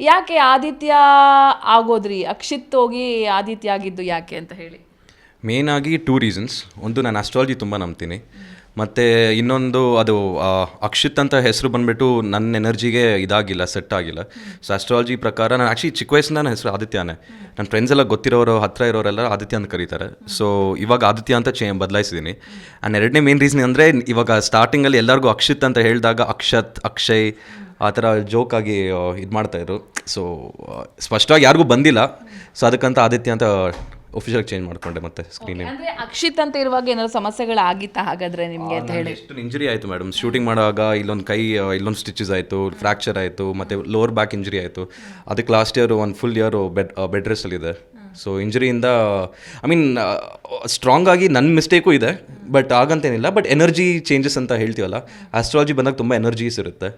ಯಾಕೆ ಆದಿತ್ಯ ಆಗೋದ್ರಿ? ಅಕ್ಷಿತ್ ಹೋಗಿ ಆದಿತ್ಯ ಆಗಿದ್ದು ಯಾಕೆ ಅಂತ ಹೇಳಿ. ಮೇನ್ ಆಗಿ ಟೂ ರೀಸನ್ಸ್ ಒಂದು ನಾನು ಅಸ್ಟ್ರಾಲಜಿ ತುಂಬ ನಂಬ್ತೀನಿ. ಮತ್ತು ಇನ್ನೊಂದು ಅದು ಅಕ್ಷಿತ್ ಅಂತ ಹೆಸರು ಬಂದುಬಿಟ್ಟು ನನ್ನ ಎನರ್ಜಿಗೆ ಇದಾಗಿಲ್ಲ ಸೆಟ್ ಆಗಿಲ್ಲ. ಸೊ ಅಸ್ಟ್ರಾಲಜಿ ಪ್ರಕಾರ ನಾನು ಆ್ಯಕ್ಚುಲಿ ಚಿಕ್ಕ ವಯಸ್ಸಿಂದ ನನ್ನ ಹೆಸರು ಆದಿತ್ಯನೇ. ನನ್ನ ಫ್ರೆಂಡ್ಸ್ ಎಲ್ಲ ಗೊತ್ತಿರೋರು ಹತ್ತಿರ ಇರೋರೆಲ್ಲ ಆದಿತ್ಯ ಅಂತ ಕರೀತಾರೆ. ಸೊ ಇವಾಗ ಆದಿತ್ಯ ಅಂತ ಚೇ ಬದಲಾಯಿಸಿದ್ದೀನಿ ಆ್ಯಂಡ್ ಎರಡನೇ ಮೇನ್ ರೀಸನ್ ಅಂದರೆ, ಇವಾಗ ಸ್ಟಾರ್ಟಿಂಗಲ್ಲಿ ಎಲ್ಲರಿಗೂ ಅಕ್ಷಿತ್ ಅಂತ ಹೇಳಿದಾಗ ಅಕ್ಷತ್, ಅಕ್ಷಯ್ ಆ ಥರ ಜೋಕಾಗಿ ಇದು ಮಾಡ್ತಾಯಿದ್ರು ಸೊ ಸ್ಪಷ್ಟವಾಗಿ ಯಾರಿಗೂ ಬಂದಿಲ್ಲ. ಸೊ ಅದಕ್ಕಂತ ಆದಿತ್ಯ ಅಂತ ಒಫಿಷಿಯಲ್ ಚೇಂಜ್ ಮಾಡ್ಕೊಂಡೆ ಮತ್ತೆ ಸ್ಕ್ರೀನ್ ಅಂದ್ರೆ ಅಕ್ಷಿತ್ ಅಂತ ಇರುವಾಗ ಏನಾದ್ರು ಸಮಸ್ಯೆಗಳು ಆಗಿತ್ತ ಹಾಗಾದ್ರೆ ನಿಮಗೆ ಅಂತ ಹೇಳಿ? ಎಷ್ಟು ಇಂಜುರಿ ಆಯಿತು ಮೇಡಮ್ ಶೂಟಿಂಗ್ ಮಾಡುವಾಗ ಇಲ್ಲೊಂದು ಕೈ ಇಲ್ಲೊಂದು ಸ್ಟಿಚಸ್ ಆಯಿತು ಫ್ರ್ಯಾಕ್ಚರ್ ಆಯಿತು ಮತ್ತೆ ಲೋವರ್ ಬ್ಯಾಕ್ ಇಂಜುರಿ ಆಯಿತು. ಅದಕ್ಕೆ ಲಾಸ್ಟ್ ಇಯರ್ ಒಂದು ಫುಲ್ ಇಯರ್ ಬೆಡ್ ಬೆಡ್ ರೆಸ್ಟಲ್ಲಿದೆ ಸೊ ಇಂಜುರಿಯಿಂದ ಐ ಮೀನ್ ಸ್ಟ್ರಾಂಗ್ ಆಗಿ ನನ್ನ ಮಿಸ್ಟೇಕು ಇದೆ ಬಟ್ ಆಗಂತೇನಿಲ್ಲ ಬಟ್ ಎನರ್ಜಿ ಚೇಂಜಸ್ ಅಂತ ಹೇಳ್ತೀವಲ್ಲ ಆಸ್ಟ್ರಾಲಜಿ ಬಂದಾಗ ತುಂಬ ಎನರ್ಜೀಸ್ ಇರುತ್ತೆ.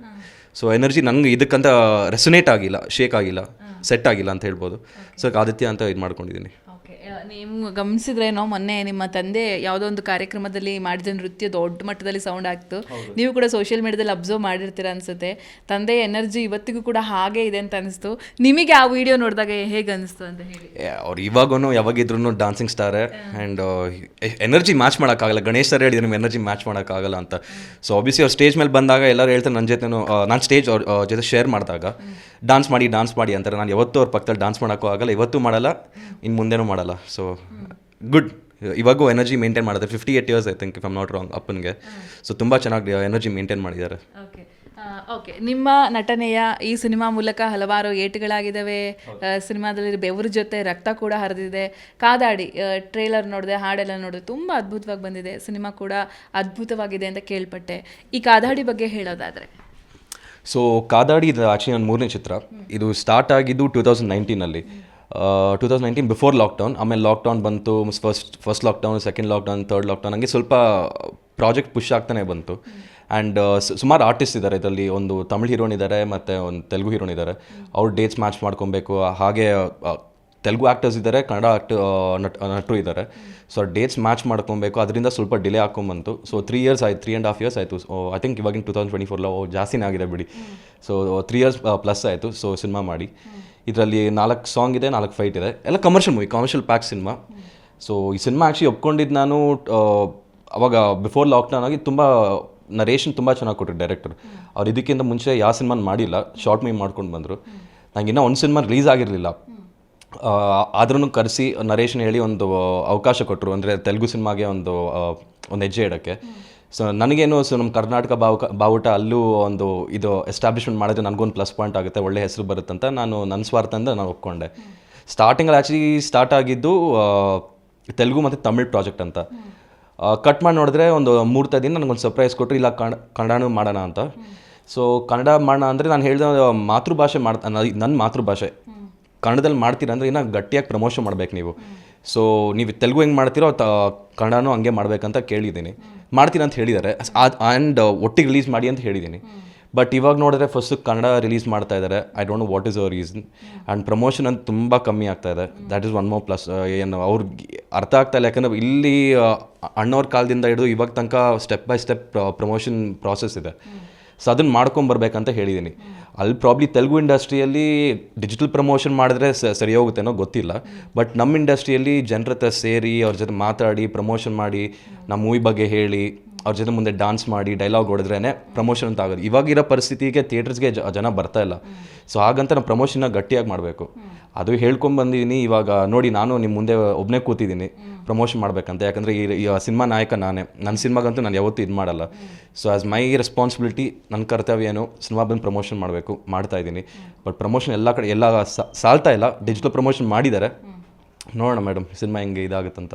ಸೊ ಎನರ್ಜಿ ನಂಗೆ ಇದಕ್ಕಂತ ರೆಸೊನೇಟ್ ಆಗಿಲ್ಲ ಶೇಕ್ ಆಗಿಲ್ಲ ಸೆಟ್ ಆಗಿಲ್ಲ ಅಂತ ಹೇಳ್ಬೋದು. ಸೊ ಆದಿತ್ಯ ಅಂತ ಇದು ಮಾಡ್ಕೊಂಡಿದ್ದೀನಿ ಓಕೆ ನೀವು ಗಮನಿಸಿದ್ರೇನೋ ಮೊನ್ನೆ ನಿಮ್ಮ ತಂದೆ ಯಾವುದೋ ಒಂದು ಕಾರ್ಯಕ್ರಮದಲ್ಲಿ ಮಾಡಿದ ನೃತ್ಯ ದೊಡ್ಡ ಮಟ್ಟದಲ್ಲಿ ಸೌಂಡ್ ಆಗ್ತು. ನೀವು ಕೂಡ ಸೋಷಿಯಲ್ ಮೀಡಿಯಾದಲ್ಲಿ ಅಬ್ಸರ್ವ್ ಮಾಡಿರ್ತೀರ ಅನ್ಸುತ್ತೆ. ತಂದೆ ಎನರ್ಜಿ ಇವತ್ತಿಗೂ ಕೂಡ ಹಾಗೆ ಇದೆ ಅಂತ ಅನಿಸ್ತು. ನಿಮಗೆ ಆ ವಿಡಿಯೋ ನೋಡಿದಾಗ ಹೇಗೆ ಅನಿಸ್ತು ಅಂತ ಹೇಳಿ. ಅವ್ರು ಇವಾಗೂ ಯಾವಾಗಿದ್ರು dancing star and energy match ಮಾಡೋಕ್ಕಾಗಲ್ಲ. ಗಣೇಶ್ ಸರ್ ಹೇಳಿದ್ರು ನಿಮ್ಗೆ ಎನರ್ಜಿ ಮ್ಯಾಚ್ ಮಾಡೋಕ್ಕಾಗಲ್ಲ ಅಂತ. ಸೊ ಆಬ್ವಿಯಸ್ಲಿ ಅವ್ರು ಸ್ಟೇಜ್ ಮೇಲೆ ಬಂದಾಗ ಎಲ್ಲರೂ ಹೇಳ್ತಾರೆ ನನ್ನ ಜೊತೆ ನಾನು ಸ್ಟೇಜ್ ಅವ್ರ ಜೊತೆ ಶೇರ್ ಮಾಡಿದಾಗ ಡಾನ್ಸ್ ಮಾಡಿ ಡಾನ್ಸ್ ಮಾಡಿ ಅಂತಾರೆ. ನಾನು ಯಾವತ್ತೂ ಅವ್ರ ಪಕ್ಕದಲ್ಲಿ ಡಾನ್ಸ್ ಮಾಡೋಕ್ಕೂ ಆಗಲ್ಲ ಇವತ್ತು ಮಾಡಲ್ಲ ಇನ್ನು ಮುಂದೆನೂ ಮಾಡಲ್ಲ. ಸೊ ಗುಡ್ ಇವಾಗೂ ಎನರ್ಜಿ ಮೇಂಟೈನ್ ಮಾಡಿದೆ. Fifty eight years I think if I'm not wrong ಅಪ್ಪನಿಗೆ ಸೊ ತುಂಬ ಚೆನ್ನಾಗಿ ಎನರ್ಜಿ ಮೇಂಟೈನ್ ಮಾಡಿದ್ದಾರೆ. ಓಕೆ ಓಕೆ ನಿಮ್ಮ ನಟನೆಯ ಈ ಸಿನಿಮಾ ಮೂಲಕ ಹಲವಾರು ಏಟುಗಳಾಗಿದ್ದಾವೆ. ಸಿನಿಮಾದಲ್ಲಿ ಬೆವರ ಜೊತೆ ರಕ್ತ ಕೂಡ ಹರಿದಿದೆ. ಕಾದಾಡಿ ಟ್ರೇಲರ್ ನೋಡಿದೆ ಹಾಡೆಲ್ಲ ನೋಡಿದೆ ತುಂಬ ಅದ್ಭುತವಾಗಿ ಬಂದಿದೆ. ಸಿನಿಮಾ ಕೂಡ ಅದ್ಭುತವಾಗಿದೆ ಅಂತ ಕೇಳ್ಪಟ್ಟೆ. ಈ ಕಾದಾಡಿ ಬಗ್ಗೆ ಹೇಳೋದಾದರೆ. ಸೊ ಕಾದಾಡಿ ಇದು ಆಚೆ ನನ್ನ ಮೂರನೇ ಚಿತ್ರ. ಇದು ಸ್ಟಾರ್ಟ್ ಆಗಿದ್ದು two thousand ನೈನ್ಟೀನಲ್ಲಿ two thousand nineteen before lockdown ಆಮೇಲೆ ಲಾಕ್ಡೌನ್ ಬಂತು first first lockdown second lockdown third lockdown ಹಂಗೆ ಸ್ವಲ್ಪ ಪ್ರಾಜೆಕ್ಟ್ ಪುಷ್ ಆಗ್ತಾನೆ ಬಂತು. ಆ್ಯಂಡ್ ಸುಮಾರು ಆರ್ಟಿಸ್ಟ್ ಇದ್ದಾರೆ ಇದರಲ್ಲಿ. ಒಂದು ತಮಿಳ್ ಹೀರೋನ್ ಇದ್ದಾರೆ, ಮತ್ತು ಒಂದು ತೆಲುಗು ಹೀರೋನ್ ಇದ್ದಾರೆ. ಅವ್ರ ಡೇಟ್ಸ್ ಮ್ಯಾಚ್ ಮಾಡ್ಕೊಬೇಕು. ಹಾಗೆ ತೆಲುಗು ಆ್ಯಕ್ಟರ್ಸ್ ಇದ್ದಾರೆ, ಕನ್ನಡ ಆ್ಯಕ್ಟ್ ನಟ್ ನಟರು ಇದ್ದಾರೆ. ಸೊ ಡೇಟ್ಸ್ ಮ್ಯಾಚ್ ಮಾಡ್ಕೊಬೇಕು. ಅದರಿಂದ ಸ್ವಲ್ಪ ಡಿಲೇ ಹಾಕೊಂಬಂತು ಸೊ ತ್ರೀ ಇಯರ್ಸ್ ಆಯ್ತು ತ್ರೀ ಆ್ಯಂಡ್ ಹಾಫ್ ಇಯರ್ಸ್ ಆಯಿತು. ಐ ಥಿಂಕ್ ಇವಾಗಿನ ಟೂ ತೌಸಂಡ್ ಟ್ವೆಂಟಿ ಫೋರ್ಲ ಜಾಸ್ತಿನೇ ಆಗಿದೆ ಬಿಡಿ. ಸೊ ತ್ರೀ ಇಯರ್ಸ್ ಪ್ಲಸ್ ಆಯಿತು. ಸೊ ಸಿನಿಮಾ ಮಾಡಿ. ಇದರಲ್ಲಿ ನಾಲ್ಕು ಸಾಂಗ್ ಇದೆ, ನಾಲ್ಕು ಫೈಟ್ ಇದೆ. ಎಲ್ಲ commercial movie commercial pack cinema so ಈ ಸಿನಿಮಾ ಆ್ಯಕ್ಚುಲಿ ಒಪ್ಕೊಂಡಿದ್ದು ನಾನು ಅವಾಗ ಬಿಫೋರ್ ಲಾಕ್ಡೌನ್ ಆಗಿ ತುಂಬ ನರೇಷನ್ ತುಂಬ ಚೆನ್ನಾಗಿ ಕೊಟ್ಟರು ಡೈರೆಕ್ಟರ್ ಅವ್ರು ಇದಕ್ಕಿಂತ ಮುಂಚೆ ಯಾವ ಸಿನಿಮಾನ ಮಾಡಿಲ್ಲ ಶಾರ್ಟ್ ಮೂವಿ ಮಾಡ್ಕೊಂಡು ಬಂದರು. ನಂಗೆ ಇನ್ನೂ ಒಂದು ಸಿನಿಮಾ ರಿಲೀಸ್ ಆಗಿರಲಿಲ್ಲ. ಆದ್ರೂ ಕರೆಸಿ ನರೇಶನ್ ಹೇಳಿ ಒಂದು ಅವಕಾಶ ಕೊಟ್ಟರು ಅಂದರೆ ತೆಲುಗು ಸಿನಿಮಾಗೆ ಒಂದು ಒಂದು ಹೆಜ್ಜೆ ಇಡೋಕ್ಕೆ ಸೊ ನನಗೇನು ಸೊ ನಮ್ಮ ಕರ್ನಾಟಕ ಬಾವುಕ, ಬಾವುಟ ಅಲ್ಲೂ ಒಂದು ಇದು ಎಸ್ಟಾಬ್ಲಿಷ್ಮೆಂಟ್ ಮಾಡಿದ್ರೆ ನನಗೊಂದು ಪ್ಲಸ್ ಪಾಯಿಂಟ್ ಆಗುತ್ತೆ, ಒಳ್ಳೆ ಹೆಸರು ಬರುತ್ತಂತ ನಾನು ನನ್ನ ಸ್ವಾರ್ಥ ಅಂತ ನಾನು ಒಪ್ಕೊಂಡೆ. ಸ್ಟಾರ್ಟಿಂಗಲ್ಲಿ ಆ್ಯಕ್ಚುಲಿ ಸ್ಟಾರ್ಟ್ ಆಗಿದ್ದು ತೆಲುಗು ಮತ್ತು ತಮಿಳ್ ಪ್ರಾಜೆಕ್ಟ್ ಅಂತ. ಕಟ್ ಮಾಡಿ ನೋಡಿದ್ರೆ ಒಂದು ಮೂರ್ತ ದಿನ ನನಗೊಂದು ಸರ್ಪ್ರೈಸ್ ಕೊಟ್ಟರು ಇಲ್ಲ, ಕನ್ನಡ, ಕನ್ನಡನೂ ಮಾಡೋಣ ಅಂತ. ಸೊ ಕನ್ನಡ ಮಾಡೋಣ ಅಂದರೆ ನಾನು ಹೇಳಿದ ಮಾತೃಭಾಷೆ ಮಾಡ್ ನನ್ನ ಮಾತೃಭಾಷೆ. ಕನ್ನಡದಲ್ಲಿ ಮಾಡ್ತೀರಾ ಅಂದರೆ ಇನ್ನೂ ಗಟ್ಟಿಯಾಗಿ ಪ್ರಮೋಷನ್ ಮಾಡ್ಬೇಕು ನೀವು. ಸೊ ನೀವು ತೆಲುಗು ಹೆಂಗೆ ಮಾಡ್ತೀರೋ, ತ, ಕನ್ನಡನೂ ಹಂಗೆ ಮಾಡಬೇಕಂತ ಕೇಳಿದ್ದೀನಿ. ಮಾಡ್ತೀನಿ ಅಂತ ಹೇಳಿದ್ದಾರೆ. ಆ್ಯಂಡ್ ಒಟ್ಟಿಗೆ ರಿಲೀಸ್ ಮಾಡಿ ಅಂತ ಹೇಳಿದ್ದೀನಿ. ಬಟ್ ಇವಾಗ ನೋಡಿದ್ರೆ ಫಸ್ಟ್ ಕನ್ನಡ ರಿಲೀಸ್ ಮಾಡ್ತಾ ಇದ್ದಾರೆ. I don't know what is our reason and promotion ಅಂತ ತುಂಬ ಕಮ್ಮಿ ಆಗ್ತಾ ಇದೆ. That is one more plus ಏನು ಅವ್ರಿಗೆ ಅರ್ಥ ಆಗ್ತಾ ಇಲ್ಲ. ಯಾಕಂದರೆ ಇಲ್ಲಿ ಆ, ಅಣ್ಣವ್ರ ಕಾಲದಿಂದ ಹಿಡಿದು ಇವಾಗ ತನಕ step by step promotion process ಇದೆ. ಸೊ ಅದನ್ನು ಮಾಡ್ಕೊಂಬರ್ಬೇಕಂತ ಹೇಳಿದ್ದೀನಿ ಅಲ್ಲಿ ಪ್ರಾಬ್ಲಿ ತೆಲುಗು ಇಂಡಸ್ಟ್ರಿಯಲ್ಲಿ ಡಿಜಿಟಲ್ ಪ್ರಮೋಷನ್ ಮಾಡಿದ್ರೆ ಸರಿ ಹೋಗುತ್ತೇನೋ ಗೊತ್ತಿಲ್ಲ. ಬಟ್ ನಮ್ಮ ಇಂಡಸ್ಟ್ರಿಯಲ್ಲಿ ಜನರ ಹತ್ರ ಸೇರಿ ಅವ್ರ ಜೊತೆ ಮಾತಾಡಿ ಪ್ರಮೋಷನ್ ಮಾಡಿ ನಮ್ಮ ಮೂವಿ ಬಗ್ಗೆ ಹೇಳಿ ಅವ್ರ ಜೊತೆ ಮುಂದೆ ಡಾನ್ಸ್ ಮಾಡಿ ಡೈಲಾಗ್ ಹೊಡೆದ್ರೇ ಪ್ರಮೋಷನ್ ಅಂತ ಆಗೋದು. ಇವಾಗಿರೋ ಪರಿಸ್ಥಿತಿಗೆ ಥಿಯೇಟರ್ಸ್ಗೆ ಜನ ಬರ್ತಾ ಇಲ್ಲ. ಸೊ ಹಾಗಂತ ನಾನು ಪ್ರಮೋಷನ್ನ ಗಟ್ಟಿಯಾಗಿ ಮಾಡಬೇಕು. ಅದು ಹೇಳ್ಕೊಂಬಂದಿದ್ದೀನಿ ಇವಾಗ ನೋಡಿ, ನಾನು ನಿಮ್ಮ ಮುಂದೆ ಒಬ್ಬನೇ ಕೂತಿದ್ದೀನಿ ಪ್ರಮೋಷನ್ ಮಾಡಬೇಕಂತ. ಯಾಕಂದರೆ ಈ ಸಿನಿಮಾ ನಾಯಕ ನಾನೇ. ನನ್ನ ಸಿನಿಮಾಗಂತೂ ನಾನು ಯಾವತ್ತೂ ಇದು ಮಾಡಲ್ಲ. ಸೊ ಆ್ಯಸ್ ಮೈ ರೆಸ್ಪಾನ್ಸಿಬಿಲಿಟಿ ನನ್ನ ಕರ್ತವ್ಯ ಏನು? ಸಿನಿಮಾ ಬಂದು ಪ್ರಮೋಷನ್ ಮಾಡಬೇಕು, ಮಾಡ್ತಾ ಇದ್ದೀನಿ. ಬಟ್ ಪ್ರಮೋಷನ್ ಎಲ್ಲ ಕಡೆ, ಎಲ್ಲ ಸಾಲ್ತಾ ಇಲ್ಲ. ಡಿಜಿಟಲ್ ಪ್ರಮೋಷನ್ ಮಾಡಿದ್ದಾರೆ ನೋಡೋಣ ಮೇಡಮ್ ಸಿನಿಮಾ ಹೆಂಗೆ ಇದಾಗುತ್ತಂತ.